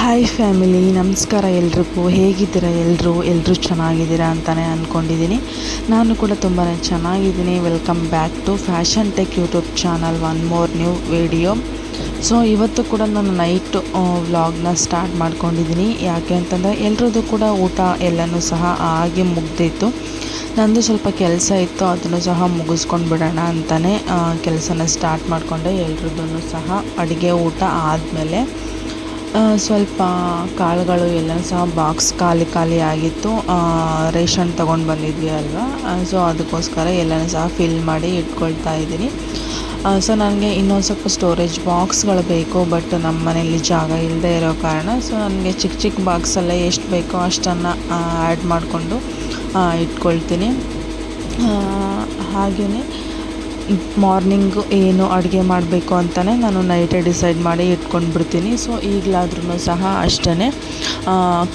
Hi family ನಮಸ್ಕಾರ ಎಲ್ರಿಗೂ ಹೇಗಿದ್ದೀರಾ ಎಲ್ಲರೂ ಎಲ್ಲರೂ ಚೆನ್ನಾಗಿದ್ದೀರಾ ಅಂತಲೇ ಅಂದ್ಕೊಂಡಿದ್ದೀನಿ ನಾನು ಕೂಡ ತುಂಬಾ ಚೆನ್ನಾಗಿದ್ದೀನಿ. Welcome back to fashion tech YouTube channel one more new video so ಇವತ್ತು ಕೂಡ ನಾನು ನೈಟ್ ವ್ಲಾಗ್ನ ಸ್ಟಾರ್ಟ್ ಮಾಡ್ಕೊಂಡಿದ್ದೀನಿ. ಯಾಕೆ ಅಂತಂದರೆ ಎಲ್ರದ್ದು ಕೂಡ ಊಟ ಎಲ್ಲನೂ ಸಹ ಆಗಿ ಮುಗ್ದಿತ್ತು. ನಂದು ಸ್ವಲ್ಪ ಕೆಲಸ ಇತ್ತು, ಅದನ್ನು ಸಹ ಮುಗಿಸ್ಕೊಂಡು ಬಿಡೋಣ ಅಂತಲೇ ಕೆಲಸನ ಸ್ಟಾರ್ಟ್ ಮಾಡಿಕೊಂಡೆ. ಎಲ್ರದ್ದೂ ಸಹ ಅಡುಗೆ ಊಟ ಆದಮೇಲೆ. ಸ್ವಲ್ಪ ಕಾಳುಗಳು ಎಲ್ಲ ಸಹ ಬಾಕ್ಸ್ ಖಾಲಿ ಖಾಲಿ ಆಗಿತ್ತು. ರೇಷನ್ ತೊಗೊಂಡು ಬಂದಿದ್ವಿ ಅಲ್ವಾ? ಸೊ ಅದಕ್ಕೋಸ್ಕರ ಎಲ್ಲನೂ ಸಹ ಫಿಲ್ ಮಾಡಿ ಇಟ್ಕೊಳ್ತಾ ಇದ್ದೀನಿ. ಸೊ ನನಗೆ ಇನ್ನೊಂದು ಸ್ವಲ್ಪ ಸ್ಟೋರೇಜ್ ಬಾಕ್ಸ್ಗಳು ಬೇಕು ಬಟ್ ನಮ್ಮ ಮನೇಲಿ ಜಾಗ ಇಲ್ಲದೆ ಇರೋ ಕಾರಣ ಸೊ ನನಗೆ ಚಿಕ್ಕ ಚಿಕ್ಕ ಬಾಕ್ಸಲ್ಲೇ ಎಷ್ಟು ಬೇಕೋ ಅಷ್ಟನ್ನು ಆ್ಯಡ್ ಮಾಡಿಕೊಂಡು ಇಟ್ಕೊಳ್ತೀನಿ. ಹಾಗೆಯೇ ಮಾರ್ನಿಂಗು ಏನು ಅಡುಗೆ ಮಾಡಬೇಕು ಅಂತಲೇ ನಾನು ನೈಟೇ ಡಿಸೈಡ್ ಮಾಡಿ ಇಟ್ಕೊಂಡು ಬಿಡ್ತೀನಿ ಸೊ ಈಗಲಾದ್ರೂ ಸಹ ಅಷ್ಟೇ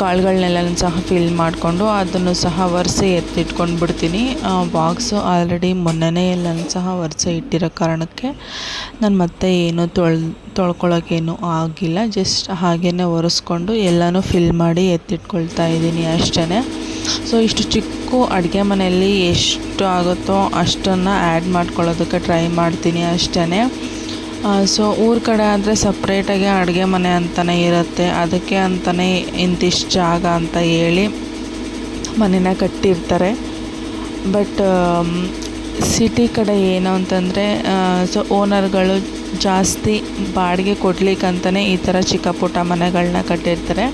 ಕಾಳುಗಳನ್ನೆಲ್ಲನೂ ಸಹ ಫಿಲ್ ಮಾಡಿಕೊಂಡು ಅದನ್ನು ಸಹ ಒರೆಸಿ ಎತ್ತಿಟ್ಕೊಂಡು ಬಿಡ್ತೀನಿ ಬಾಕ್ಸು ಆಲ್ರೆಡಿ ಮೊನ್ನೆನೇ ಎಲ್ಲನೂ ಸಹ ಒರೆಸಿ ಇಟ್ಟಿರೋ ಕಾರಣಕ್ಕೆ ನಾನು ಮತ್ತೆ ಏನು ತೊಳ್ ತೊಳ್ಕೊಳ್ಳೋಕ್ಕೇನು ಆಗಿಲ್ಲ. ಜಸ್ಟ್ ಹಾಗೇ ಒರೆಸ್ಕೊಂಡು ಎಲ್ಲನೂ ಫಿಲ್ ಮಾಡಿ ಎತ್ತಿಟ್ಕೊಳ್ತಾ ಇದ್ದೀನಿ ಅಷ್ಟೇ ಸೊ ಇಷ್ಟು ಚಿಕ್ಕ ಅಡುಗೆ ಮನೆಯಲ್ಲಿ ಎಷ್ಟು ಆಗುತ್ತೋ ಅಷ್ಟನ್ನು ಆ್ಯಡ್ ಮಾಡ್ಕೊಳ್ಳೋದಕ್ಕೆ ಟ್ರೈ ಮಾಡ್ತೀನಿ ಅಷ್ಟೇ ಸೊ ಊರ ಕಡೆ ಆದರೆ ಸಪ್ರೇಟಾಗಿ ಅಡುಗೆ ಮನೆ ಅಂತಲೇ ಇರುತ್ತೆ. ಅದಕ್ಕೆ ಅಂತಲೇ ಇಂತಿಷ್ಟು ಜಾಗ ಅಂತ ಹೇಳಿ ಮನೆನ ಕಟ್ಟಿರ್ತಾರೆ. ಬಟ್ ಸಿಟಿ ಕಡೆ ಏನು ಅಂತಂದರೆ ಸೊ ಓನರ್ಗಳು ಜಾಸ್ತಿ ಬಾಡಿಗೆ ಕೊಡ್ಲಿಕ್ಕಂತಲೇ ಈ ಥರ ಚಿಕ್ಕ ಪುಟ್ಟ ಮನೆಗಳನ್ನ ಕಟ್ಟಿರ್ತಾರೆ.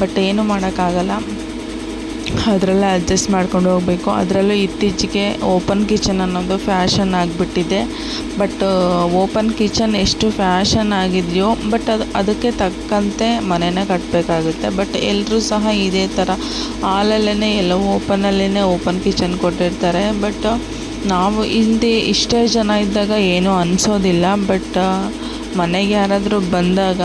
ಬಟ್ ಏನು ಮಾಡೋಕ್ಕಾಗಲ್ಲ. ಅದರಲ್ಲೇ ಅಡ್ಜಸ್ಟ್ ಮಾಡ್ಕೊಂಡು ಹೋಗಬೇಕು. ಅದರಲ್ಲೂ ಇತ್ತೀಚೆಗೆ ಓಪನ್ ಕಿಚನ್ ಅನ್ನೋದು ಫ್ಯಾಷನ್ ಆಗಿಬಿಟ್ಟಿದೆ. ಬಟ್ ಓಪನ್ ಕಿಚನ್ ಎಷ್ಟು ಫ್ಯಾಷನ್ ಆಗಿದೆಯೋ, ಬಟ್ ಅದು, ಅದಕ್ಕೆ ತಕ್ಕಂತೆ ಮನೆನೇ ಕಟ್ಟಬೇಕಾಗುತ್ತೆ ಬಟ್ ಎಲ್ಲರೂ ಸಹ ಇದೇ ಥರ ಹಾಲಲ್ಲೇ ಎಲ್ಲ ಓಪನಲ್ಲೇ ಓಪನ್ ಕಿಚನ್ ಕೊಟ್ಟಿರ್ತಾರೆ. ಬಟ್, ನಾವು ಹಿಂದೆ ಇಷ್ಟೇ ಜನ ಇದ್ದಾಗ ಏನೂ ಅನಿಸೋದಿಲ್ಲ. ಬಟ್ ಮನೆಗೆ ಯಾರಾದರೂ ಬಂದಾಗ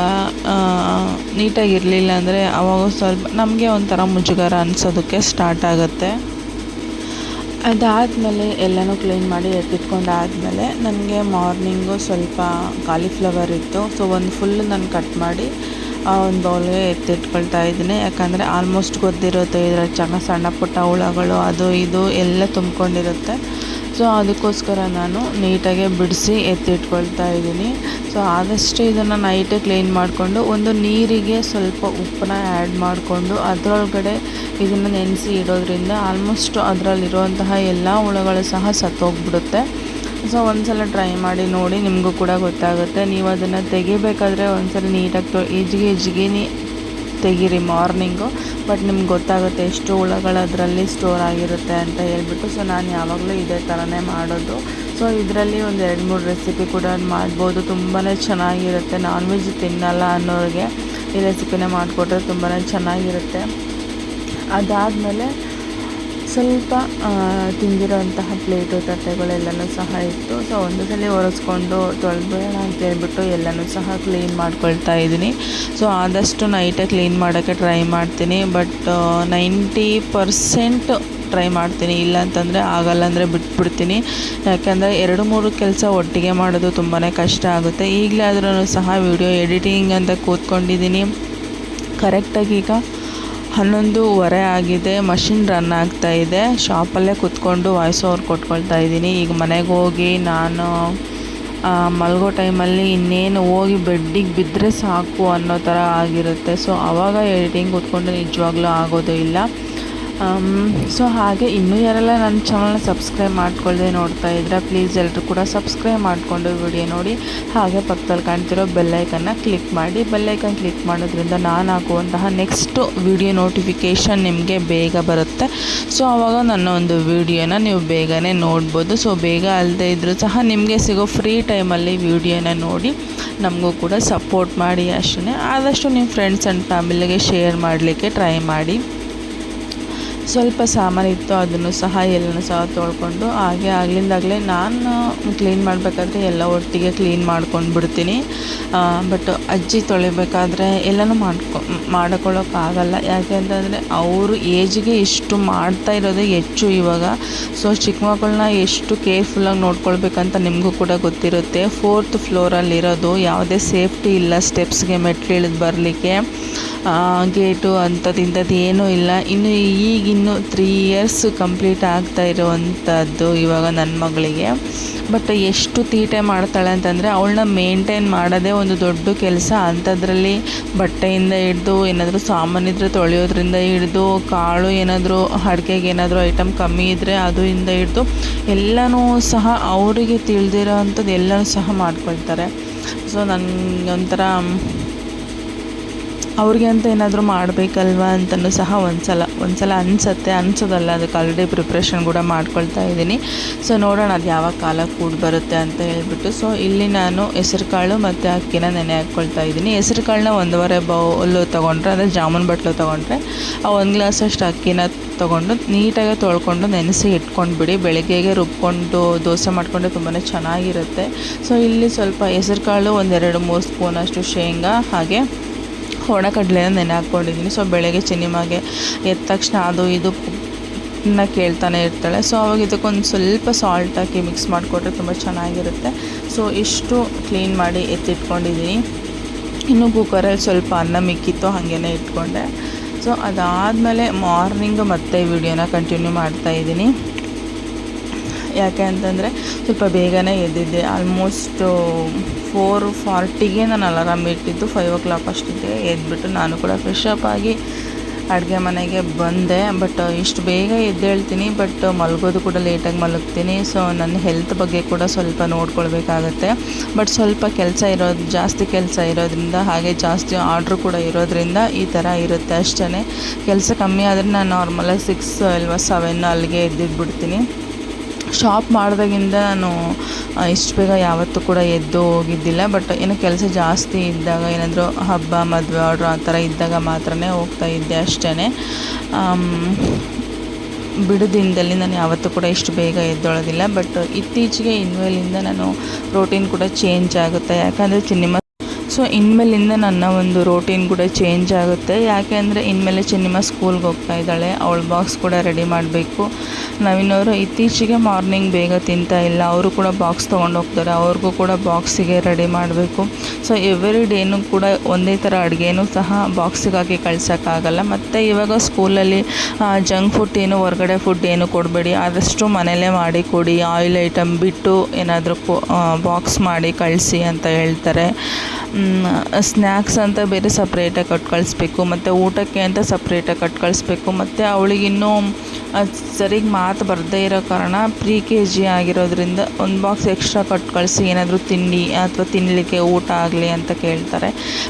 ನೀಟಾಗಿರಲಿಲ್ಲ ಅಂದರೆ ಅವಾಗ ಸ್ವಲ್ಪ, ನಮಗೆ ಒಂಥರ ಮುಜುಗರ ಅನಿಸೋದಕ್ಕೆ ಸ್ಟಾರ್ಟ್ ಆಗುತ್ತೆ. ಅದಾದಮೇಲೆ ಎಲ್ಲನೂ ಕ್ಲೀನ್ ಮಾಡಿ ಎತ್ತಿಟ್ಕೊಂಡಾದಮೇಲೆ ನನಗೆ ಮಾರ್ನಿಂಗು ಸ್ವಲ್ಪ ಕಾಲಿಫ್ಲವರ್ ಇತ್ತು. ಸೊ ಒಂದು ಫುಲ್ ನಾನು ಕಟ್ ಮಾಡಿ, ಆ, ಒಂದು ಬೌಲ್ಗೆ ಎತ್ತಿಟ್ಕೊಳ್ತಾ ಇದ್ದೀನಿ. ಯಾಕಂದರೆ ಆಲ್ಮೋಸ್ಟ್ ಗೊತ್ತಿರುತ್ತೆ ಇದರಲ್ಲಿ ಚೆನ್ನಾಗಿ ಸಣ್ಣ ಪುಟ್ಟ ಹುಳಗಳು, ಅದು ಇದು ಎಲ್ಲ ತುಂಬ್ಕೊಂಡಿರುತ್ತೆ. ಸೊ ಅದಕ್ಕೋಸ್ಕರ ನಾನು ನೀಟಾಗೆ ಬಿಡಿಸಿ ಎತ್ತಿಟ್ಕೊಳ್ತಾ ಇದ್ದೀನಿ. ಸೊ ಆದಷ್ಟು ಇದನ್ನು ನೈಟೇ ಕ್ಲೀನ್ ಮಾಡಿಕೊಂಡು ಒಂದು ನೀರಿಗೆ ಸ್ವಲ್ಪ ಉಪ್ಪನ್ನ ಆ್ಯಡ್ ಮಾಡಿಕೊಂಡು ಅದರೊಳಗಡೆ ಇದನ್ನು ನೆನೆಸಿ ಇಡೋದ್ರಿಂದ ಆಲ್ಮೋಸ್ಟ್ ಅದರಲ್ಲಿರುವಂತಹ ಎಲ್ಲ ಹುಳುಗಳು ಸಹ ಸತ್ತೋಗ್ಬಿಡುತ್ತೆ. ಸೊ ಒಂದ್ಸಲ ಟ್ರೈ ಮಾಡಿ ನೋಡಿ ನಿಮಗೂ ಕೂಡ ಗೊತ್ತಾಗುತ್ತೆ. ನೀವು ಅದನ್ನು ತೆಗಿಬೇಕಾದ್ರೆ ಒಂದು ಸಲ ನೀಟಾಗಿ ಈಜಿಗೆ ಈಜಿಗೆ ತೆಗೀರಿ ಮಾರ್ನಿಂಗು. ಬಟ್ ನಿಮ್ಗೆ ಗೊತ್ತಾಗುತ್ತೆ ಎಷ್ಟು ಹುಳಗಳು ಅದರಲ್ಲಿ ಸ್ಟೋರ್ ಆಗಿರುತ್ತೆ ಅಂತ ಹೇಳ್ಬಿಟ್ಟು ಸೊ ನಾನು ಯಾವಾಗಲೂ ಇದೇ ಥರನೇ ಮಾಡೋದು. ಸೊ ಇದರಲ್ಲಿ ಒಂದು ಎರಡು ಮೂರು ರೆಸಿಪಿ ಕೂಡ ಮಾಡ್ಬೋದು. ತುಂಬಾ ಚೆನ್ನಾಗಿರುತ್ತೆ. ನಾನ್ ವೆಜ್ ತಿನ್ನಲ್ಲ ಅನ್ನೋರಿಗೆ ಈ ರೆಸಿಪಿನೇ ಮಾಡಿಕೊಟ್ರೆ ತುಂಬಾ ಚೆನ್ನಾಗಿರುತ್ತೆ. ಅದಾದಮೇಲೆ ಸ್ವಲ್ಪ ತಿಂದಿರೋಂತಹ ಪ್ಲೇಟು, ತಟ್ಟೆಗಳೆಲ್ಲನೂ ಸಹ ಇತ್ತು. ಸೊ ಒಂದು ಸಲ ಒರೆಸ್ಕೊಂಡು ತೊಳೆದ್ಬೇಡ ಅಂತ ಹೇಳ್ಬಿಟ್ಟು ಎಲ್ಲನೂ ಸಹ ಕ್ಲೀನ್ ಮಾಡ್ಕೊಳ್ತಾ ಇದ್ದೀನಿ. ಸೊ ಆದಷ್ಟು ನೈಟೇ ಕ್ಲೀನ್ ಮಾಡೋಕ್ಕೆ ಟ್ರೈ ಮಾಡ್ತೀನಿ. ಬಟ್ ನೈಂಟಿ ಪರ್ಸೆಂಟ್ ಟ್ರೈ ಮಾಡ್ತೀನಿ. ಇಲ್ಲ ಅಂತಂದರೆ ಆಗಲ್ಲ ಅಂದರೆ ಬಿಟ್ಬಿಡ್ತೀನಿ. ಯಾಕೆಂದರೆ ಎರಡು ಮೂರು ಕೆಲಸ ಒಟ್ಟಿಗೆ ಮಾಡೋದು ತುಂಬಾ ಕಷ್ಟ ಆಗುತ್ತೆ. ಈಗಲೇ ಆದ್ರೂ ಸಹ ವಿಡಿಯೋ ಎಡಿಟಿಂಗ್ ಅಂತ ಕೂತ್ಕೊಂಡಿದ್ದೀನಿ. ಕರೆಕ್ಟಾಗಿ ಈಗ ಹನ್ನೊಂದುವರೆ ಆಗಿದೆ, ಮಷಿನ್ ರನ್ ಆಗ್ತಾ ಇದೆ. ಶಾಪಲ್ಲೇ ಕೂತ್ಕೊಂಡು ವಾಯ್ಸ್ ಓವರ್ ಕೊಟ್ಕೊಳ್ತಾ ಇದ್ದೀನಿ. ಈಗ ಮನೆಗೆ ಹೋಗಿ ನಾನು ಮಲಗೋ ಟೈಮಲ್ಲಿ ಇನ್ನೇನು ಹೋಗಿ ಬೆಡ್ಡಿಗೆ ಬಿದ್ದರೆ ಸಾಕು ಅನ್ನೋ ಥರ ಆಗಿರುತ್ತೆ. ಸೊ ಆವಾಗ ಎಡಿಟಿಂಗ್ ಕೂತ್ಕೊಂಡು ನಿಜವಾಗ್ಲೂ ಆಗೋದು ಇಲ್ಲ. ಸೊ ಹಾಗೆ ಇನ್ನೂ ಯಾರೆಲ್ಲ ನನ್ನ ಚಾನಲ್ನ ಸಬ್ಸ್ಕ್ರೈಬ್ ಮಾಡ್ಕೊಳ್ಳದೆ ನೋಡ್ತಾ ಇದ್ರೆ ಪ್ಲೀಸ್ ಎಲ್ಲರೂ ಕೂಡ ಸಬ್ಸ್ಕ್ರೈಬ್ ಮಾಡಿಕೊಂಡು ವಿಡಿಯೋ ನೋಡಿ. ಹಾಗೆ ಪಕ್ಕದಲ್ಲಿ ಕಾಣ್ತಿರೋ ಬೆಲ್ಲೈಕನ್ನ ಕ್ಲಿಕ್ ಮಾಡಿ. ಬೆಲ್ಲೈಕನ್ ಕ್ಲಿಕ್ ಮಾಡೋದ್ರಿಂದ ನಾನು ಹಾಕುವಂತಹ ನೆಕ್ಸ್ಟ್ ವಿಡಿಯೋ ನೋಟಿಫಿಕೇಷನ್ ನಿಮಗೆ ಬೇಗ ಬರುತ್ತೆ. ಸೊ ಆವಾಗ ನನ್ನ ಒಂದು ವಿಡಿಯೋನ ನೀವು ಬೇಗನೆ ನೋಡ್ಬೋದು. ಸೊ ಬೇಗ ಅಲ್ಲದೆ ಇದ್ದರೂ ಸಹ ನಿಮಗೆ ಸಿಗೋ ಫ್ರೀ ಟೈಮಲ್ಲಿ ವಿಡಿಯೋನ ನೋಡಿ ನಮಗೂ ಕೂಡ ಸಪೋರ್ಟ್ ಮಾಡಿ ಅಷ್ಟೇ ಆದಷ್ಟು ನಿಮ್ಮ ಫ್ರೆಂಡ್ಸ್ ಆ್ಯಂಡ್ ಫ್ಯಾಮಿಲಿಗೆ ಶೇರ್ ಮಾಡಲಿಕ್ಕೆ ಟ್ರೈ ಮಾಡಿ. ಸ್ವಲ್ಪ ಸಾಮಾನಿತ್ತು ಅದನ್ನು ಸಹ ಎಲ್ಲನೂ ಸಹ ತೊಳ್ಕೊಂಡು ಹಾಗೆ ಆಗ್ಲಿಂದಾಗಲೇ ನಾನು ಕ್ಲೀನ್ ಮಾಡಬೇಕಾದ್ರೆ ಎಲ್ಲ ಒಟ್ಟಿಗೆ ಕ್ಲೀನ್ ಮಾಡ್ಕೊಂಡು ಬಿಡ್ತೀನಿ. ಬಟ್ ಅಜ್ಜಿ ತೊಳಿಬೇಕಾದ್ರೆ ಎಲ್ಲನೂ ಮಾಡ್ಕೊ ಮಾಡ್ಕೊಳ್ಳೋಕ್ಕಾಗಲ್ಲ ಯಾಕೆ ಅಂತಂದರೆ ಅವರು ಏಜಿಗೆ ಇಷ್ಟು ಮಾಡ್ತಾ ಇರೋದೇ ಹೆಚ್ಚು ಇವಾಗ. ಸೊ ಚಿಕ್ಕ ಮಕ್ಕಳನ್ನ ಎಷ್ಟು ಕೇರ್ಫುಲ್ಲಾಗಿ ನೋಡ್ಕೊಳ್ಬೇಕಂತ ನಿಮಗೂ ಕೂಡ ಗೊತ್ತಿರುತ್ತೆ. ಫೋರ್ತ್ ಫ್ಲೋರಲ್ಲಿರೋದು ಯಾವುದೇ ಸೇಫ್ಟಿ ಇಲ್ಲ ಸ್ಟೆಪ್ಸ್ಗೆ ಮೆಟ್ಲು ಇಳಿದು ಬರಲಿಕ್ಕೆ. ಗೇಟು ಅಂಥದ್ದು ಏನೂ ಇಲ್ಲ. ಇನ್ನು ಈಗಿನ್ನು ತ್ರೀ ಇಯರ್ಸ್ ಕಂಪ್ಲೀಟ್ ಆಗ್ತಾ ಇರುವಂಥದ್ದು ಇವಾಗ ನನ್ನ ಮಗಳಿಗೆ. ಬಟ್ ಎಷ್ಟು ತೀಟೆ ಮಾಡ್ತಾಳೆ ಅಂತಂದರೆ ಅವಳನ್ನ ಮೇಂಟೈನ್ ಮಾಡೋದೇ ಒಂದು ದೊಡ್ಡ ಕೆಲಸ ಅಂಥದ್ರಲ್ಲಿ ಬಟ್ಟೆಯಿಂದ ಹಿಡ್ದು ಏನಾದರೂ ಸಾಮಾನಿದ್ರೆ ತೊಳೆಯೋದ್ರಿಂದ ಹಿಡ್ದು ಕಾಳು ಏನಾದರೂ ಅಡುಗೆಗೆ ಏನಾದರೂ ಐಟಮ್ ಕಮ್ಮಿ ಇದ್ದರೆ ಅದು ಇಂದ ಹಿಡ್ದು ಎಲ್ಲನೂ ಸಹ ಅವರಿಗೆ ತಿಳಿದಿರೋ ಅಂಥದ್ದು ಎಲ್ಲನೂ ಸಹ ಮಾಡ್ಕೊಳ್ತಾರೆ. ಸೊ ನನಗೆ ಒಂಥರ ಅವ್ರಿಗೆ ಅಂತ ಏನಾದರೂ ಮಾಡಬೇಕಲ್ವ ಅಂತಲೂ ಸಹ ಒಂದು ಸಲ ಒಂದು ಸಲ ಅನಿಸತ್ತೆ. ಅನಿಸೋದಲ್ಲ, ಅದಕ್ಕೆ ಆಲ್ರೆಡಿ ಪ್ರಿಪ್ರೇಷನ್ ಕೂಡ ಮಾಡ್ಕೊಳ್ತಾ ಇದ್ದೀನಿ. ಸೊ ನೋಡೋಣ ಅದು ಯಾವಾಗ ಕಾಲ ಕೂಡ ಬರುತ್ತೆ ಅಂತ ಹೇಳ್ಬಿಟ್ಟು. ಸೊ ಇಲ್ಲಿ ನಾನು ಹೆಸರು ಕಾಳು ಮತ್ತು ಅಕ್ಕಿನ ನೆನೆ ಹಾಕ್ಕೊಳ್ತಾ ಇದ್ದೀನಿ. ಹೆಸರು ಕಾಳನ್ನ ಒಂದೂವರೆ ಬೌಲು ತೊಗೊಂಡ್ರೆ, ಅಂದರೆ ಜಾಮೂನ್ ಬಟ್ಲು ತೊಗೊಂಡ್ರೆ, ಆ ಒಂದು ಗ್ಲಾಸಷ್ಟು ಅಕ್ಕಿನ ತೊಗೊಂಡು ನೀಟಾಗಿ ತೊಳ್ಕೊಂಡು ನೆನೆಸಿ ಇಟ್ಕೊಂಡ್ಬಿಡಿ ಬೆಳಗ್ಗೆಗೆ ರುಬ್ಕೊಂಡು ದೋಸೆ ಮಾಡಿಕೊಂಡ್ರೆ ತುಂಬಾ ಚೆನ್ನಾಗಿರುತ್ತೆ. ಸೊ ಇಲ್ಲಿ ಸ್ವಲ್ಪ ಹೆಸರು ಕಾಳು ಒಂದೆರಡು ಮೂರು ಸ್ಪೂನಷ್ಟು ಶೇಂಗಾ, ಹಾಗೆ ಒಣಕಡಲೆನ ನೆನೆ ಹಾಕ್ಕೊಂಡಿದ್ದೀನಿ ಸೊ ಬೆಳಗ್ಗೆ ಚಿನಿಮಾಗೆ ಎದ್ದ ತಕ್ಷಣ ಅದು ಇದು ನ ಕೇಳ್ತಾನೆ ಇರ್ತಾಳೆ. ಸೊ ಅವಾಗ ಇದಕ್ಕೊಂದು ಸ್ವಲ್ಪ ಸಾಲ್ಟ್ ಹಾಕಿ ಮಿಕ್ಸ್ ಮಾಡಿಕೊಟ್ರೆ ತುಂಬ ಚೆನ್ನಾಗಿರುತ್ತೆ. ಸೊ ಇಷ್ಟು ಕ್ಲೀನ್ ಮಾಡಿ ಎತ್ತಿಟ್ಕೊಂಡಿದ್ದೀನಿ ಇನ್ನು ಕುಕ್ಕರಲ್ಲಿ ಸ್ವಲ್ಪ ಅನ್ನ ಮಿಕ್ಕಿತ್ತು ಹಾಗೇ ಇಟ್ಕೊಂಡೆ. ಸೊ ಅದಾದಮೇಲೆ ಮಾರ್ನಿಂಗ್ ಮತ್ತೆ ವಿಡಿಯೋನ ಕಂಟಿನ್ಯೂ ಮಾಡ್ತಾಯಿದ್ದೀನಿ ಯಾಕೆ ಅಂತಂದರೆ ಸ್ವಲ್ಪ ಬೇಗನೆ ಎದ್ದಿದ್ದೆ. ಆಲ್ಮೋಸ್ಟು ಫೋರ್ ಫಾರ್ಟಿಗೆ ನಾನು ಅಲಾರಾಮ್ ಇಟ್ಟಿದ್ದು. ಫೈವ್ ಓ ಕ್ಲಾಕ್ ಅಷ್ಟಿದ್ದೆ ಎದ್ಬಿಟ್ಟು ನಾನು ಕೂಡ ಫ್ರೆಶ್ ಅಪ್ ಆಗಿ ಅಡುಗೆ ಮನೆಗೆ ಬಂದೆ. ಬಟ್ ಇಷ್ಟು ಬೇಗ ಎದ್ದೇಳ್ತೀನಿ ಬಟ್ ಮಲಗೋದು ಕೂಡ ಲೇಟಾಗಿ ಮಲಗ್ತೀನಿ. ಸೊ ನನ್ನ ಹೆಲ್ತ್ ಬಗ್ಗೆ ಕೂಡ ಸ್ವಲ್ಪ ನೋಡ್ಕೊಳ್ಬೇಕಾಗತ್ತೆ. ಬಟ್ ಸ್ವಲ್ಪ ಕೆಲಸ ಇರೋದು, ಜಾಸ್ತಿ ಕೆಲಸ ಇರೋದ್ರಿಂದ, ಹಾಗೆ ಜಾಸ್ತಿ ಆರ್ಡ್ರ್ ಕೂಡ ಇರೋದ್ರಿಂದ ಈ ಥರ ಇರುತ್ತೆ ಅಷ್ಟೇ ಕೆಲಸ ಕಮ್ಮಿ ಆದರೆ ನಾನು ನಾರ್ಮಲಾಗಿ ಸಿಕ್ಸ್ ಇಲ್ವಾ ಸೆವೆನ್ ಅಲ್ಲಿಗೆ ಎದ್ದಿಟ್ಬಿಡ್ತೀನಿ ಶಾಪ್ ಮಾಡಿದಾಗಿಂದ ನಾನು ಇಷ್ಟು ಬೇಗ ಯಾವತ್ತೂ ಕೂಡ ಎದ್ದು ಹೋಗಿದ್ದಿಲ್ಲ. ಬಟ್ ಏನೋ ಕೆಲಸ ಜಾಸ್ತಿ ಇದ್ದಾಗ, ಏನಾದರೂ ಹಬ್ಬ, ಮದುವೆ ಆರ್ಡ್ರ್ ಆ ಥರ ಇದ್ದಾಗ ಮಾತ್ರನೇ ಹೋಗ್ತಾ ಇದ್ದೆ ಅಷ್ಟೇ ಬಿಡುದಿನದಲ್ಲಿ ನಾನು ಯಾವತ್ತೂ ಕೂಡ ಇಷ್ಟು ಬೇಗ ಎದ್ದೊಳೋದಿಲ್ಲ. ಬಟ್ ಇತ್ತೀಚೆಗೆ ಇನ್ಮೇಲಿಂದ ನಾನು ರೋಟೀನ್ ಕೂಡ ಚೇಂಜ್ ಆಗುತ್ತೆ. ಯಾಕಂದರೆ ಚಿನ್ನಿಮ ಸೊ ಇನ್ಮೇಲಿಂದ ನನ್ನ ಒಂದು ರೋಟೀನ್ ಕೂಡ ಚೇಂಜ್ ಆಗುತ್ತೆ. ಯಾಕೆ ಅಂದರೆ ಇನ್ಮೇಲೆ ಚಿನ್ನಿಮ ಸ್ಕೂಲ್ಗೆ ಹೋಗ್ತಾ ಇದ್ದಾಳೆ. ಅವಳ ಬಾಕ್ಸ್ ಕೂಡ ರೆಡಿ ಮಾಡಬೇಕು. ನವೀನವರು ಇತ್ತೀಚೆಗೆ ಮಾರ್ನಿಂಗ್ ಬೇಗ ತಿಂತಾ ಇಲ್ಲ. ಅವರು ಕೂಡ ಬಾಕ್ಸ್ ತೊಗೊಂಡು ಹೋಗ್ತಾರೆ. ಅವ್ರಿಗೂ ಕೂಡ ಬಾಕ್ಸಿಗೆ ರೆಡಿ ಮಾಡಬೇಕು. ಸೊ ಎವ್ರಿ ಡೇನೂ ಕೂಡ ಒಂದೇ ಥರ ಅಡುಗೆನೂ ಸಹ ಬಾಕ್ಸಿಗಾಗಿ ಕಳ್ಸೋಕ್ಕಾಗಲ್ಲ ಮತ್ತು ಇವಾಗ ಸ್ಕೂಲಲ್ಲಿ ಜಂಕ್ ಫುಡ್ ಏನು, ಹೊರಗಡೆ ಫುಡ್ ಏನು ಕೊಡಬೇಡಿ. ಆದಷ್ಟು ಮನೆಯಲ್ಲೇ ಮಾಡಿ ಕೊಡಿ. ಆಯಿಲ್ ಐಟಮ್ ಬಿಟ್ಟು ಏನಾದರೂ ಬಾಕ್ಸ್ ಮಾಡಿ ಕಳಿಸಿ ಅಂತ ಹೇಳ್ತಾರೆ. ಸ್ನ್ಯಾಕ್ಸ್ ಅಂತ ಬೇರೆ ಸಪ್ರೇಟಾಗಿ ಕಟ್ ಕಳಿಸ್ಬೇಕು ಮತ್ತು ಊಟಕ್ಕೆ ಅಂತ ಸಪ್ರೇಟಾಗಿ ಕಟ್ ಕಳಿಸ್ಬೇಕು ಮತ್ತು ಅವಳಿಗಿನ್ನೂ ಸರಿಗೆ ಮಾತು ಬರದೇ ಇರೋ ಕಾರಣ ಪ್ರೀ ಕೆ ಜಿ ಆಗಿರೋದ್ರಿಂದ ಒಂದು ಬಾಕ್ಸ್ ಎಕ್ಸ್ಟ್ರಾ ಕಟ್ ಕಳಿಸಿ ಏನಾದರೂ ತಿಂಡಿ ಅಥವಾ ತಿನ್ನಲಿಕ್ಕೆ ಊಟ ಆಗಲಿ ಅಂತ ಕೇಳ್ತಾರೆ.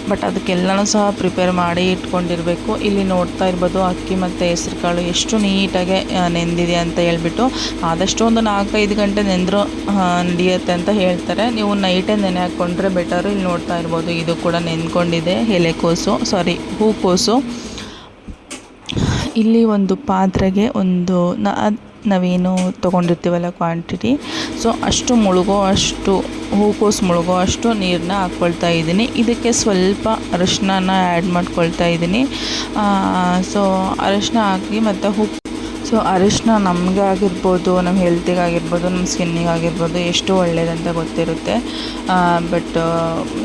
ಬಟ್ ಅದಕ್ಕೆಲ್ಲನೂ ಸಹ ಪ್ರಿಪೇರ್ ಮಾಡಿ ಇಟ್ಕೊಂಡಿರಬೇಕು. ಇಲ್ಲಿ ನೋಡ್ತಾ ಇರ್ಬೋದು ಅಕ್ಕಿ ಮತ್ತು ಹೆಸ್ರು ಕಾಳು ಎಷ್ಟು ನೀಟಾಗೆ ನೆಂದಿದೆ ಅಂತ ಹೇಳ್ಬಿಟ್ಟು ಆದಷ್ಟು ಒಂದು ನಾಲ್ಕೈದು ಗಂಟೆ ನೆಂದರೂ ನಡೆಯುತ್ತೆ ಅಂತ ಹೇಳ್ತಾರೆ. ನೀವು ನೈಟೇ ನೆನೆ ಹಾಕ್ಕೊಂಡ್ರೆ ಬೆಟರು ಇಲ್ಲಿ ನೋಡ್ತಾ ಇರ್ಬೋದು. ಇದು ಕೂಡ ನೆನ್ಕೊಂಡಿದೆ ಎಲೆಕೋಸು ಸಾರಿ ಹೂಕೋಸು ಇಲ್ಲಿ ಒಂದು ಪಾತ್ರೆಗೆ ಒಂದು ನಾವೇನು ತೊಗೊಂಡಿರ್ತೀವಲ್ಲ ಕ್ವಾಂಟಿಟಿ ಸೊ ಅಷ್ಟು ಮುಳುಗೋ, ಅಷ್ಟು ಹೂಕೋಸು ಮುಳುಗೋ, ಅಷ್ಟು ನೀರನ್ನ ಹಾಕ್ಕೊಳ್ತಾ ಇದ್ದೀನಿ. ಇದಕ್ಕೆ ಸ್ವಲ್ಪ ಅರಶಿನ ಆ್ಯಡ್ ಮಾಡ್ಕೊಳ್ತಾ ಇದ್ದೀನಿ. ಸೊ ಅರಶಿನ ಹಾಕಿ ಮತ್ತು ಉಪ್ಪು ಸೊ ಅರಿಶಿನ ನಮಗೆ ಆಗಿರ್ಬೋದು ನಮ್ಮ ಹೆಲ್ತಿಗೆ ಆಗಿರ್ಬೋದು ನಮ್ಮ ಸ್ಕಿನ್ನಿಗೆ ಆಗಿರ್ಬೋದು ಎಷ್ಟು ಒಳ್ಳೆಯದಂತ ಗೊತ್ತಿರುತ್ತೆ. ಬಟ್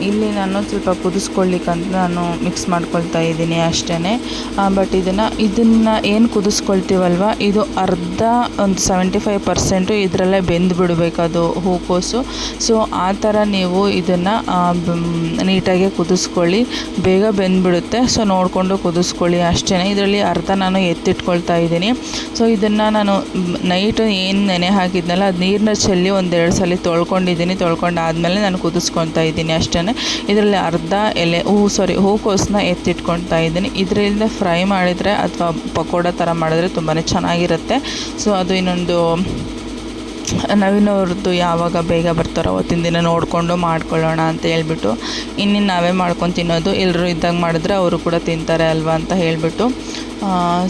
ಇಲ್ಲಿ ನಾನು ಸ್ವಲ್ಪ ಕುದಿಸ್ಕೊಳ್ಳಿಕ್ಕಂತ ನಾನು ಮಿಕ್ಸ್ ಮಾಡ್ಕೊಳ್ತಾ ಇದ್ದೀನಿ ಅಷ್ಟೇ ಬಟ್ ಇದನ್ನು ಇದನ್ನು ಏನು ಕುದಿಸ್ಕೊಳ್ತೀವಲ್ವ? ಇದು ಅರ್ಧ ಒಂದು ಸೆವೆಂಟಿ ಫೈವ್ ಪರ್ಸೆಂಟು ಇದರಲ್ಲೇ ಬೆಂದು ಬಿಡಬೇಕದು ಹೂಕೋಸು. ಸೊ ಆ ಥರ ನೀವು ಇದನ್ನು ನೀಟಾಗಿ ಕುದಿಸ್ಕೊಳ್ಳಿ. ಬೇಗ ಬೆಂದುಬಿಡುತ್ತೆ. ಸೊ, ನೋಡಿಕೊಂಡು ಕುದಿಸ್ಕೊಳ್ಳಿ ಅಷ್ಟೇ ಇದರಲ್ಲಿ ಅರ್ಧ ನಾನು ಎತ್ತಿಟ್ಕೊಳ್ತಾ ಇದ್ದೀನಿ. ಸೊ ಇದನ್ನು ನಾನು ನೈಟ್ ಏನು ನೆನೆ ಹಾಕಿದ್ನಲ್ಲ, ಅದು ನೀರನ್ನ ಚೆಲ್ಲಿ ಒಂದೆರಡು ಸಲ ತೊಳ್ಕೊಂಡಿದ್ದೀನಿ. ತೊಳ್ಕೊಂಡಾದ್ಮೇಲೆ ನಾನು ಕುದಿಸ್ಕೊತಾ ಇದ್ದೀನಿ ಅಷ್ಟೇ ಇದರಲ್ಲಿ ಅರ್ಧ ಎಲೆ, ಹೂ ಸಾರಿ ಹೂಕೋಸನ್ನ ಎತ್ತಿಟ್ಕೊಳ್ತಾ ಇದ್ದೀನಿ. ಇದರಿಂದ ಫ್ರೈ ಮಾಡಿದರೆ ಅಥವಾ ಪಕೋಡ ಥರ ಮಾಡಿದ್ರೆ ತುಂಬಾ ಚೆನ್ನಾಗಿರುತ್ತೆ. ಸೊ ಅದು ಇನ್ನೊಂದು ನವೀನವ್ರದ್ದು ಯಾವಾಗ ಬೇಗ ಬರ್ತಾರೋ ಅವತ್ತಿನ ದಿನ ನೋಡಿಕೊಂಡು ಮಾಡ್ಕೊಳ್ಳೋಣ ಅಂತ ಹೇಳ್ಬಿಟ್ಟು ಇನ್ನಿನ್ನು ನಾವೇ ಮಾಡ್ಕೊಂಡು ತಿನ್ನೋದು. ಎಲ್ಲರೂ ಇದ್ದಾಗ ಮಾಡಿದ್ರೆ ಅವರು ಕೂಡ ತಿಂತಾರೆ ಅಲ್ವಾ ಅಂತ ಹೇಳಿಬಿಟ್ಟು.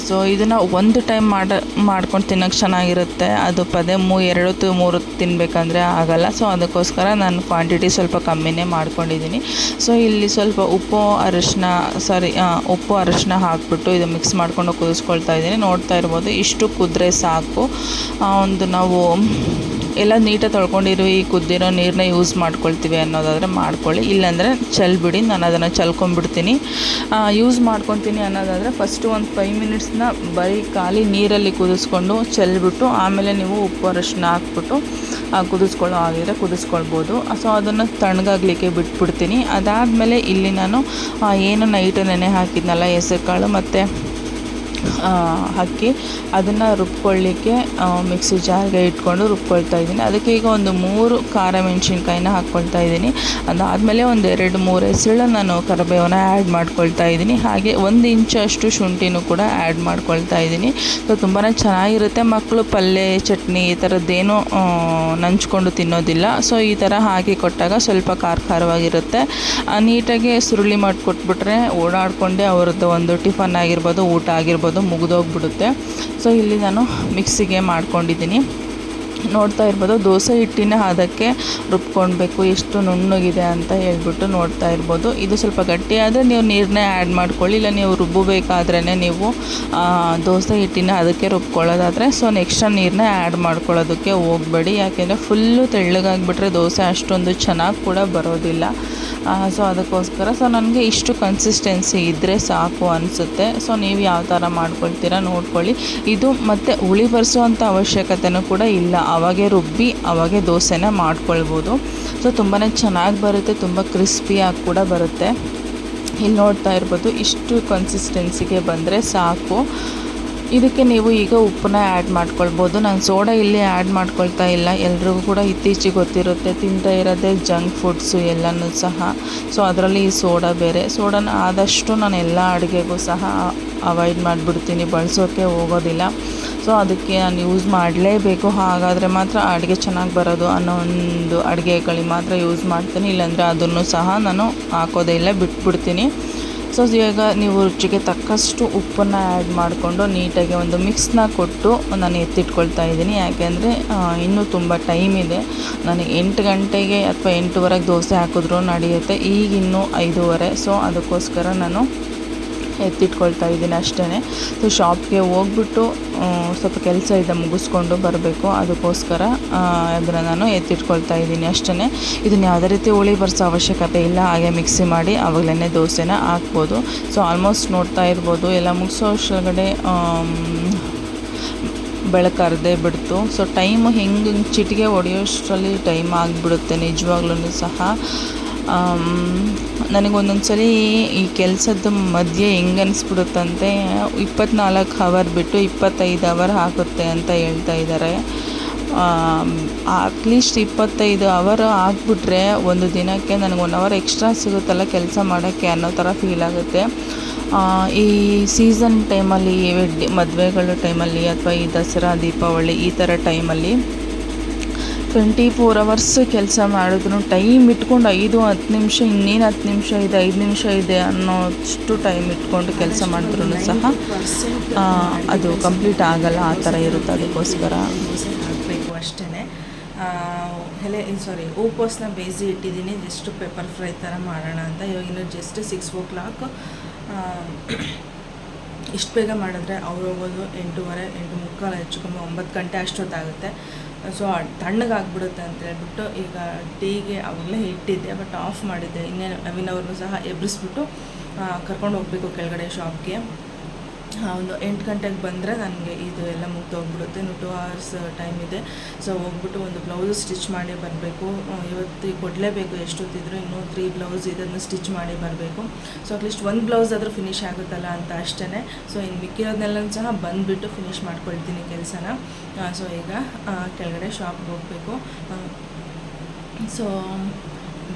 ಸೊ ಇದನ್ನು ಒಂದು ಟೈಮ್ ಮಾಡಿ, ಮಾಡ್ಕೊಂಡು ತಿನ್ನೋಕ್ಕೆ ಚೆನ್ನಾಗಿರುತ್ತೆ. ಅದು ಪದೇ ಮೂ, ಎರಡು ಮೂರು ತಿನ್ನಬೇಕಂದ್ರೆ ಆಗಲ್ಲ. ಸೊ ಅದಕ್ಕೋಸ್ಕರ ನಾನು ಕ್ವಾಂಟಿಟಿ ಸ್ವಲ್ಪ ಕಮ್ಮಿನೇ ಮಾಡ್ಕೊಂಡಿದ್ದೀನಿ ಸೊ ಇಲ್ಲಿ ಸ್ವಲ್ಪ ಉಪ್ಪು ಅರಿಶಿನ ಸಾರಿ ಉಪ್ಪು ಅರಿಶಿನ ಹಾಕಿಬಿಟ್ಟು ಇದು ಮಿಕ್ಸ್ ಮಾಡ್ಕೊಂಡು ಕುದಿಸ್ಕೊಳ್ತಾ ಇದ್ದೀನಿ. ನೋಡ್ತಾ ಇರ್ಬೋದು, ಇಷ್ಟು ಕುದ್ರೆ ಸಾಕು. ಒಂದು ನಾವು ಎಲ್ಲ ನೀಟಾಗಿ ತೊಳ್ಕೊಂಡಿರೋ ಈ ಕುದ್ದಿರೋ ನೀರನ್ನ ಯೂಸ್ ಮಾಡ್ಕೊಳ್ತೀವಿ ಅನ್ನೋದಾದರೆ ಮಾಡ್ಕೊಳ್ಳಿ. ಇಲ್ಲಾಂದರೆ ಚೆಲ್ಬಿಡಿ, ನಾನು ಅದನ್ನು ಚೆಲ್ಕೊಂಬಿಡ್ತೀನಿ ಯೂಸ್ ಮಾಡ್ಕೊತೀನಿ ಅನ್ನೋದಾದರೆ ಫಸ್ಟು ಒಂದು ಫೈವ್ ಮಿನಿಟ್ಸ್ನ ಬರೀ ಖಾಲಿ ನೀರಲ್ಲಿ ಕುದಿಸ್ಕೊಂಡು ಚೆಲ್ಬಿಟ್ಟು ಆಮೇಲೆ ನೀವು ಉಪ್ಪು ಅರಶಿನ ಹಾಕ್ಬಿಟ್ಟು ಕುದಿಸ್ಕೊಳ್ಳೋ ಆಗಿದ್ರೆ ಕುದಿಸ್ಕೊಳ್ಬೋದು. ಸೊ ಅದನ್ನು ತಣ್ಣಗಾಗಲಿಕ್ಕೆ ಬಿಟ್ಬಿಡ್ತೀನಿ. ಅದಾದಮೇಲೆ ಇಲ್ಲಿ ನಾನು ಏನು ನೈಟ್ ನೆನೆ ಹಾಕಿದ್ನಲ್ಲ ಹೆಸರು ಕಾಳು ಮತ್ತು ಹಾಕಿ ಅದನ್ನು ರುಬ್ಕೊಳ್ಳಿಕ್ಕೆ ಮಿಕ್ಸಿ ಜಾರ್ಗೆ ಇಟ್ಕೊಂಡು ರುಬ್ಕೊಳ್ತಾ ಇದ್ದೀನಿ. ಅದಕ್ಕೆ ಈಗ ಒಂದು ಮೂರು ಖಾರ ಮೆಣಸಿನ್ಕಾಯಿನ ಹಾಕ್ಕೊಳ್ತಾ ಇದ್ದೀನಿ. ಅದಾದಮೇಲೆ ಒಂದು ಎರಡು ಮೂರು ಹೆಸಳು ನಾನು ಕರಿಬೇವನ್ನ ಆ್ಯಡ್ ಮಾಡ್ಕೊಳ್ತಾ ಇದ್ದೀನಿ. ಹಾಗೆ ಒಂದು ಇಂಚಷ್ಟು ಶುಂಠಿನೂ ಕೂಡ ಆ್ಯಡ್ ಮಾಡ್ಕೊಳ್ತಾ ಇದ್ದೀನಿ. ಸೊ ತುಂಬಾ ಚೆನ್ನಾಗಿರುತ್ತೆ. ಮಕ್ಕಳು ಪಲ್ಯ ಚಟ್ನಿ ಈ ಥರದ್ದೇನೂ ನಂಚ್ಕೊಂಡು ತಿನ್ನೋದಿಲ್ಲ. ಸೊ ಈ ಥರ ಹಾಕಿ ಕೊಟ್ಟಾಗ ಸ್ವಲ್ಪ ಖಾರ ಖಾರವಾಗಿರುತ್ತೆ. ನೀಟಾಗಿ ಸುರುಳಿ ಮಾಡಿಕೊಟ್ಬಿಟ್ರೆ ಓಡಾಡಿಕೊಂಡೆ ಅವ್ರದ್ದು ಒಂದು ಟಿಫನ್ ಆಗಿರ್ಬೋದು, ಊಟ ಆಗಿರ್ಬೋದು ಮುಗಿದೋಗ್ಬಿಡುತ್ತೆ. ಸೊ ಇಲ್ಲಿ ನಾನು ಮಿಕ್ಸಿಗೆ ಮಾಡ್ಕೊಂಡಿದ್ದೀನಿ. ನೋಡ್ತಾ ಇರ್ಬೋದು. ದೋಸೆ ಹಿಟ್ಟಿನ ಅದಕ್ಕೆ ರುಬ್ಕೊಳ್ಬೇಕು ಎಷ್ಟು ನುಣ್ಣಗಿದೆ ಅಂತ ಹೇಳ್ಬಿಟ್ಟು ನೋಡ್ತಾ ಇರ್ಬೋದು. ಇದು ಸ್ವಲ್ಪ ಗಟ್ಟಿಯಾದರೆ ನೀವು ನೀರನ್ನೇ ಆ್ಯಡ್ ಮಾಡ್ಕೊಳ್ಳಿ. ಇಲ್ಲ ನೀವು ರುಬ್ಬಬೇಕಾದ್ರೇ ನೀವು ದೋಸೆ ಹಿಟ್ಟಿನ ಅದಕ್ಕೆ ರುಬ್ಕೊಳ್ಳೋದಾದರೆ. ಸೊ ನೆಕ್ಸ್ಟ್ ನೀರನ್ನೇ ಆ್ಯಡ್ ಮಾಡ್ಕೊಳ್ಳೋದಕ್ಕೆ ಹೋಗಬೇಡಿ. ಯಾಕೆಂದರೆ ಫುಲ್ಲು ತೆಳ್ಳಗಾಗಿಬಿಟ್ರೆ ದೋಸೆ ಅಷ್ಟೊಂದು ಚೆನ್ನಾಗಿ ಕೂಡ ಬರೋದಿಲ್ಲ. ಸೊ ಅದಕ್ಕೋಸ್ಕರ ಸೊ ನನಗೆ ಇಷ್ಟು ಕನ್ಸಿಸ್ಟೆನ್ಸಿ ಇದ್ದರೆ ಸಾಕು ಅನಿಸುತ್ತೆ. ಸೊ ನೀವು ಯಾವ ಥರ ಮಾಡ್ಕೊಳ್ತೀರಾ ನೋಡ್ಕೊಳ್ಳಿ. ಇದು ಮತ್ತು ಹುಳಿ ಬರೆಸುವಂಥ ಅವಶ್ಯಕತೆಯೂ ಕೂಡ ಇಲ್ಲ. ಅವಾಗೆ ರುಬ್ಬಿ, ಅವಾಗೆ ದೋಸೆನ ಮಾಡ್ಕೊಳ್ಬೋದು. ಸೊ ತುಂಬಾ ಚೆನ್ನಾಗಿ ಬರುತ್ತೆ, ತುಂಬ ಕ್ರಿಸ್ಪಿಯಾಗಿ ಕೂಡ ಬರುತ್ತೆ. ಇಲ್ಲಿ ನೋಡ್ತಾ ಇರ್ಬೋದು, ಇಷ್ಟು ಕನ್ಸಿಸ್ಟೆನ್ಸಿಗೆ ಬಂದರೆ ಸಾಕು. ಇದಕ್ಕೆ ನೀವು ಈಗ ಉಪ್ಪನ್ನ ಆ್ಯಡ್ ಮಾಡ್ಕೊಳ್ಬೋದು. ನಾನು ಸೋಡಾ ಇಲ್ಲಿ ಆ್ಯಡ್ ಮಾಡ್ಕೊಳ್ತಾ ಇಲ್ಲ. ಎಲ್ರಿಗೂ ಕೂಡ ಇತ್ತೀಚೆಗೆ ಗೊತ್ತಿರುತ್ತೆ. ತಿಂತಾ ಇರೋದೇ ಜಂಕ್ ಫುಡ್ಸು ಎಲ್ಲನೂ ಸಹ. ಸೊ ಅದರಲ್ಲಿ ಈ ಸೋಡಾ ಬೇರೆ. ಸೋಡಾನ ಆದಷ್ಟು ನಾನು ಎಲ್ಲ ಅಡುಗೆಗೂ ಸಹ ಅವಾಯ್ಡ್ ಮಾಡಿಬಿಡ್ತೀನಿ. ಬಳಸೋಕ್ಕೆ ಹೋಗೋದಿಲ್ಲ. ಸೊ ಅದಕ್ಕೆ ನಾನು ಯೂಸ್ ಮಾಡಲೇಬೇಕು. ಹಾಗಾದರೆ ಮಾತ್ರ ಅಡುಗೆ ಚೆನ್ನಾಗಿ ಬರೋದು ಅನ್ನೋ ಒಂದು ಅಡುಗೆಗಳಿಗೆ ಮಾತ್ರ ಯೂಸ್ ಮಾಡ್ತೀನಿ. ಇಲ್ಲಾಂದರೆ ಅದನ್ನು ಸಹ ನಾನು ಹಾಕೋದೇ ಇಲ್ಲ. ಬಿಟ್ಬಿಡ್ತೀನಿ. ಸೊ ಇವಾಗ ನೀವು ರುಚಿಗೆ ತಕ್ಕಷ್ಟು ಉಪ್ಪನ್ನು ಆ್ಯಡ್ ಮಾಡಿಕೊಂಡು ನೀಟಾಗಿ ಒಂದು ಮಿಕ್ಸ್ನ ಕೊಟ್ಟು ನಾನು ಎತ್ತಿಟ್ಕೊಳ್ತಾ ಇದ್ದೀನಿ. ಯಾಕೆಂದರೆ ಇನ್ನೂ ತುಂಬ ಟೈಮ್ ಇದೆ. ನನಗೆ ಎಂಟು ಗಂಟೆಗೆ ಅಥವಾ ಎಂಟುವರೆಗೆ ದೋಸೆ ಹಾಕಿದ್ರೂ ನಡೆಯುತ್ತೆ. ಈಗ ಇನ್ನೂ ಐದೂವರೆ. ಸೊ ಅದಕ್ಕೋಸ್ಕರ ನಾನು ಎತ್ತಿಟ್ಕೊಳ್ತಾ ಇದ್ದೀನಿ ಅಷ್ಟೇ ಸೊ ಶಾಪ್ಗೆ ಹೋಗ್ಬಿಟ್ಟು ಸ್ವಲ್ಪ ಕೆಲಸ ಇದೆ ಮುಗಿಸ್ಕೊಂಡು ಬರಬೇಕು. ಅದಕ್ಕೋಸ್ಕರ ಅದನ್ನು ನಾನು ಎತ್ತಿಟ್ಕೊಳ್ತಾ ಇದ್ದೀನಿ ಅಷ್ಟೇ ಇದನ್ನು ಯಾವುದೇ ರೀತಿ ಹುಳಿ ಬರ್ಸೋ ಅವಶ್ಯಕತೆ ಇಲ್ಲ. ಹಾಗೆ ಮಿಕ್ಸಿ ಮಾಡಿ ಆವಾಗಲೇ ದೋಸೆನ ಹಾಕ್ಬೋದು. ಸೊ ಆಲ್ಮೋಸ್ಟ್ ನೋಡ್ತಾ ಇರ್ಬೋದು. ಎಲ್ಲ ಮುಗಿಸೋ ಅಷ್ಟೊಳಗಡೆ ಬೆಳಕು ಅರ್ಧೇ ಬಿಡ್ತು. ಸೊ ಟೈಮು ಹೆಂಗೆ ಚಿಟಿಗೆ ಹೊಡೆಯೋಷ್ಟರಲ್ಲಿ ಟೈಮ್ ಆಗಿಬಿಡುತ್ತೆ. ನಿಜವಾಗ್ಲೂ ಸಹ. ನನಗೊಂದೊಂದು ಸಲ ಈ ಕೆಲಸದ ಮಧ್ಯೆ ಹೆಂಗೆ ಅನಿಸ್ಬಿಡುತ್ತಂತೆ ಇಪ್ಪತ್ನಾಲ್ಕು ಅವರ್ ಬಿಟ್ಟು ಇಪ್ಪತ್ತೈದು ಅವರ್ ಆಗುತ್ತೆ ಅಂತ ಹೇಳ್ತಾ ಇದ್ದಾರೆ ಅಟ್ಲೀಸ್ಟ್ ಇಪ್ಪತ್ತೈದು ಅವರ್ ಆಗಿಬಿಟ್ರೆ ಒಂದು ದಿನಕ್ಕೆ ನನಗೆ ಒನ್ ಅವರ್ ಎಕ್ಸ್ಟ್ರಾ ಸಿಗುತ್ತಲ್ಲ ಕೆಲಸ ಮಾಡೋಕ್ಕೆ ಅನ್ನೋ ಥರ ಫೀಲ್ ಆಗುತ್ತೆ. ಈ ಸೀಸನ್ ಟೈಮಲ್ಲಿ ವೆಡ್ ಮದುವೆಗಳ ಟೈಮಲ್ಲಿ ಅಥವಾ ಈ ದಸರಾ, ದೀಪಾವಳಿ ಈ ಥರ ಟೈಮಲ್ಲಿ ಟ್ವೆಂಟಿ ಫೋರ್ ಅವರ್ಸ್ ಕೆಲಸ ಮಾಡಿದ್ರು. ಟೈಮ್ ಇಟ್ಕೊಂಡು ಐದು ಹತ್ತು ನಿಮಿಷ, ಇನ್ನೇನು ಹತ್ತು ನಿಮಿಷ ಇದೆ, ಐದು ನಿಮಿಷ ಇದೆ ಅನ್ನೋಷ್ಟು ಟೈಮ್ ಇಟ್ಕೊಂಡು ಕೆಲಸ ಮಾಡಿದ್ರು ಸಹ ಅದು ಕಂಪ್ಲೀಟ್ ಆಗಲ್ಲ, ಆ ಥರ ಇರುತ್ತೆ ಅದಕ್ಕೋಸ್ಕರ. ಹಾಕಬೇಕು ಅಷ್ಟೇ ಎಲೆ ಸಾರಿ ಹೂಕೋಸನ್ನ ಬೇಯಿಸಿ ಇಟ್ಟಿದ್ದೀನಿ. ಜಸ್ಟ್ ಪೆಪ್ಪರ್ ಫ್ರೈ ಥರ ಮಾಡೋಣ ಅಂತ. ಇವಾಗ ಇನ್ನು ಜಸ್ಟ್ ಸಿಕ್ಸ್ ಓ ಕ್ಲಾಕ್ ಇಷ್ಟು ಬೇಗ ಮಾಡಿದ್ರೆ ಅವ್ರು ಹೋಗೋದು ಎಂಟೂವರೆ ಎಂಟು ಮುಕ್ಕಾಲು ಹೆಚ್ಚು ಕಮ್ಮಿ ಒಂಬತ್ತು ಗಂಟೆ ಅಷ್ಟೊತ್ತಾಗುತ್ತೆ. ಸೊ ತಣ್ಣಗಾಗ್ಬಿಡುತ್ತೆ ಅಂತ ಹೇಳ್ಬಿಟ್ಟು ಈಗ ಟೀಗೆ ಅವಾಗಲೇ ಇಟ್ಟಿದ್ದೆ ಬಟ್ ಆಫ್ ಮಾಡಿದ್ದೆ. ಇನ್ನೇನು ನವೀನ್ ಅವ್ರನ್ನೂ ಸಹ ಎಬ್ಬಿಸ್ಬಿಟ್ಟು ಕರ್ಕೊಂಡು ಹೋಗಬೇಕು ಕೆಳಗಡೆ ಶಾಪ್ಗೆ ಒಂದು ಎಂಟು ಗಂಟೆಗೆ ಬಂದರೆ ನನಗೆ ಇದು ಎಲ್ಲ ಮುಗ್ದೋಗ್ಬಿಡುತ್ತೆ. ಇನ್ನು ಟೂ ಅವರ್ಸ್ ಟೈಮ್ ಇದೆ. ಸೊ ಹೋಗ್ಬಿಟ್ಟು ಒಂದು ಬ್ಲೌಸ್ ಸ್ಟಿಚ್ ಮಾಡಿ ಬರಬೇಕು. ಇವತ್ತು ಕೊಡಲೇಬೇಕು ಎಷ್ಟೊತ್ತಿದ್ರು. ಇನ್ನೂ ತ್ರೀ ಬ್ಲೌಸ್ ಇದನ್ನು ಸ್ಟಿಚ್ ಮಾಡಿ ಬರಬೇಕು. ಸೊ ಅಟ್ಲೀಸ್ಟ್ ಒಂದು ಬ್ಲೌಸ್ ಆದರೂ ಫಿನಿಶ್ ಆಗುತ್ತಲ್ಲ ಅಂತ ಅಷ್ಟೇ ಸೊ ಇನ್ನು ಮಿಕ್ಕಿರೋದನ್ನೆಲ್ಲ ಸಹ ಬಂದುಬಿಟ್ಟು ಫಿನಿಶ್ ಮಾಡ್ಕೊಳ್ತೀನಿ ಕೆಲಸನ. ಸೊ ಈಗ ಕೆಳಗಡೆ ಶಾಪ್ಗೆ ಹೋಗಬೇಕು. ಸೊ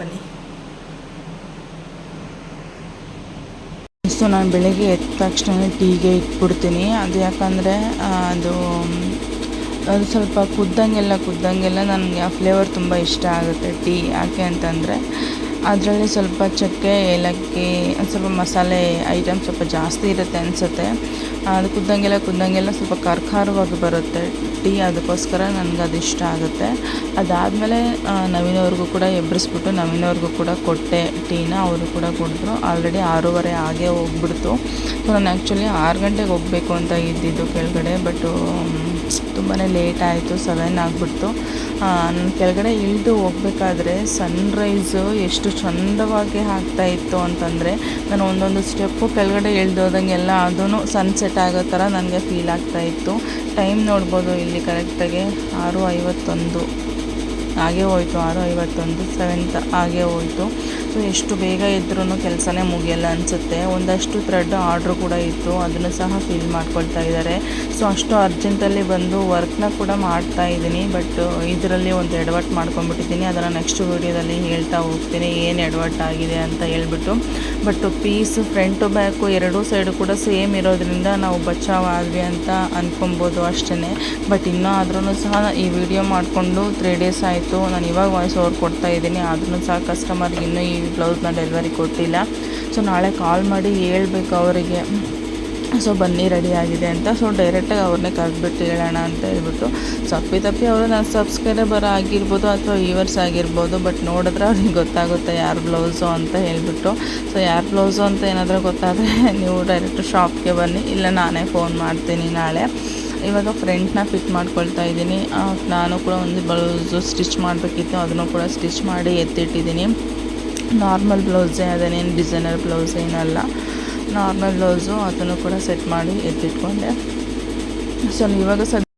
ಬನ್ನಿ. ಸೊ ನಾನು ಬೆಳಗ್ಗೆ ಎದ್ದ ತಕ್ಷಣ ಟೀಗೆ ಇಟ್ಬಿಡ್ತೀನಿ. ಅದು ಯಾಕಂದರೆ ಅದು ಅದು ಸ್ವಲ್ಪ ಕುದ್ದಂಗೆಲ್ಲ ಕುದ್ದಂಗೆಲ್ಲ ನನಗೆ ಆ ಫ್ಲೇವರ್ ತುಂಬ ಇಷ್ಟ ಆಗುತ್ತೆ ಟೀ. ಯಾಕೆ ಅಂತಂದರೆ ಅದರಲ್ಲಿ ಸ್ವಲ್ಪ ಚಕ್ಕೆ, ಏಲಕ್ಕಿ ಸ್ವಲ್ಪ ಮಸಾಲೆ ಐಟಮ್ ಸ್ವಲ್ಪ ಜಾಸ್ತಿ ಇರುತ್ತೆ ಅನಿಸುತ್ತೆ. ಅದು ಕುದ್ದಂಗೆಲ್ಲ ಕುದ್ದಂಗೆಲ್ಲ ಸ್ವಲ್ಪ ಖಾರ ಬರುತ್ತೆ ಟೀ, ಅದಕ್ಕೋಸ್ಕರ ನನಗೆ ಅದು ಇಷ್ಟ ಆಗುತ್ತೆ. ಅದಾದಮೇಲೆ ನವೀನವ್ರಿಗೂ ಕೂಡ ಎಬ್ಬರಿಸ್ಬಿಟ್ಟು ನವೀನವ್ರಿಗೂ ಕೂಡ ಕೊಟ್ಟೆ ಟೀನ, ಅವರು ಕೂಡ ಕುಡಿದ್ರು. ಆಲ್ರೆಡಿ ಆರೂವರೆ ಹಾಗೆ ಹೋಗ್ಬಿಡ್ತು. ಸೊ, ನಾನು ಆ್ಯಕ್ಚುಲಿ ಆರು ಗಂಟೆಗೆ ಹೋಗಬೇಕು ಅಂತ ಇದ್ದಿದ್ದು ಕೆಳಗಡೆ ಬಟ್ಟು ತುಂಬಾ ಲೇಟ್ ಆಯಿತು, ಸೆವೆನ್ ಆಗಿಬಿಡ್ತು. ನಾನು ಕೆಳಗಡೆ ಇಳಿದು ಹೋಗ್ಬೇಕಾದ್ರೆ ಸನ್ರೈಸು ಎಷ್ಟು ಚಂದವಾಗಿ ಆಗ್ತಾ ಇತ್ತು ಅಂತಂದರೆ ನಾನು ಒಂದೊಂದು ಸ್ಟೆಪ್ಪು ಕೆಳಗಡೆ ಇಳ್ದೋದಂಗೆಲ್ಲ ಅದೂ ಸನ್ಸೆಟ್ ಆಗೋ ಥರ ನನಗೆ ಫೀಲ್ ಆಗ್ತಾ ಇತ್ತು. ಟೈಮ್ ನೋಡ್ಬೋದು ಇಲ್ಲಿ ಕರೆಕ್ಟಾಗಿ ಆರು ಐವತ್ತೊಂದು. ಹಾಗೆ ಹೋಯ್ತು, ಆರು ಐವತ್ತೊಂದು ಸೆವೆಂತ್ ಹಾಗೆ ಹೋಯ್ತು. ಸೊ ಎಷ್ಟು ಬೇಗ ಇದ್ರೂ ಕೆಲಸನೇ ಮುಗಿಯಲ್ಲ ಅನಿಸುತ್ತೆ. ಒಂದಷ್ಟು ಥ್ರೆಡ್ ಆರ್ಡ್ರ್ ಕೂಡ ಇತ್ತು. ಅದನ್ನು ಸಹ ಫಿಲ್ ಮಾಡ್ಕೊಳ್ತಾ ಇದ್ದಾರೆ. ಸೊ, ಅಷ್ಟು ಅರ್ಜೆಂಟಲ್ಲಿ ಬಂದು ವರ್ಕ್ನ ಕೂಡ ಮಾಡ್ತಾ ಇದ್ದೀನಿ. ಬಟ್ ಇದರಲ್ಲಿ ಒಂದು ಎಡವಟ್ ಮಾಡ್ಕೊಂಡ್ಬಿಟ್ಟಿದ್ದೀನಿ. ಅದನ್ನು ನೆಕ್ಸ್ಟ್ ವೀಡಿಯೋದಲ್ಲಿ ಹೇಳ್ತಾ ಹೋಗ್ತೀನಿ. ಏನು ಎಡವಟ್ ಆಗಿದೆ ಅಂತ ಹೇಳ್ಬಿಟ್ಟು. ಬಟ್ ಪೀಸ್ ಫ್ರಂಟು ಬ್ಯಾಕು ಎರಡೂ ಸೈಡು ಕೂಡ ಸೇಮ್ ಇರೋದ್ರಿಂದ ನಾವು ಬಚಾವ್ ಆದ್ವಿ ಅಂತ ಅಂದ್ಕೊಬೋದು ಅಷ್ಟೇ ಬಟ್ ಇನ್ನೂ ಆದ್ರೂ ಸಹ ಈ ವಿಡಿಯೋ ಮಾಡಿಕೊಂಡು ತ್ರೀ ಡೇಸ್ ಆಯಿತು. ನಾನು ಇವಾಗ ವಾಯ್ಸ್ ಓವರ್ ಕೊಡ್ತಾ ಇದ್ದೀನಿ. ಆದ್ರೂ ಸಹ ಕಸ್ಟಮರ್ಗೆ ಇನ್ನೂ ಈ ಬ್ಲೌಸ್ನ ಡೆಲಿವರಿ ಕೊಟ್ಟಿಲ್ಲ. ಸೊ ನಾಳೆ ಕಾಲ್ ಮಾಡಿ ಹೇಳ್ಬೇಕು ಅವರಿಗೆ. ಸೊ ಬನ್ನಿ ರೆಡಿ ಆಗಿದೆ ಅಂತ. ಸೊ ಡೈರೆಕ್ಟಾಗಿ ಅವ್ರನ್ನೇ ಕರೆದ್ಬಿಟ್ಟು ಹೇಳೋಣ ಅಂತ ಹೇಳ್ಬಿಟ್ಟು. ತಪ್ಪಿ ತಪ್ಪಿ ಅವರು ನನ್ನ ಸಬ್ಸ್ಕ್ರೈಬರ್ ಆಗಿರ್ಬೋದು ಅಥವಾ ವ್ಯೂವರ್ಸ್ ಆಗಿರ್ಬೋದು ಬಟ್ ನೋಡಿದ್ರೆ ಅವ್ರಿಗೆ ಗೊತ್ತಾಗುತ್ತೆ ಯಾರು ಬ್ಲೌಸು ಅಂತ ಹೇಳ್ಬಿಟ್ಟು. ಸೊ ಯಾರು ಬ್ಲೌಸು ಅಂತ ಏನಾದರೂ ಗೊತ್ತಾದರೆ ನೀವು ಡೈರೆಕ್ಟ್ ಶಾಪ್ಗೆ ಬನ್ನಿ. ಇಲ್ಲ, ನಾನೇ ಫೋನ್ ಮಾಡ್ತೀನಿ ನಾಳೆ. ಇವಾಗ ಫ್ರೆಂಡ್ನ ಫಿಟ್ ಮಾಡ್ಕೊಳ್ತಾ ಇದ್ದೀನಿ. ನಾನು ಕೂಡ ಒಂದು ಬ್ಲೌಸು ಸ್ಟಿಚ್ ಮಾಡಬೇಕಿತ್ತು. ಅದನ್ನು ಕೂಡ ಸ್ಟಿಚ್ ಮಾಡಿ ಎತ್ತಿಟ್ಟಿದ್ದೀನಿ. ನಾರ್ಮಲ್ ಬ್ಲೌಸೇ, ಅದೇನೇನು ಡಿಸೈನರ್ ಬ್ಲೌಸ್ ಏನಲ್ಲ ನಾರ್ಮಲ್ ಬ್ಲೌಸು ಅದನ್ನು ಕೂಡ ಸೆಟ್ ಮಾಡಿ ಎತ್ತಿಟ್ಕೊಂಡೆ. ಸೊ ಇವಾಗ ಸದ್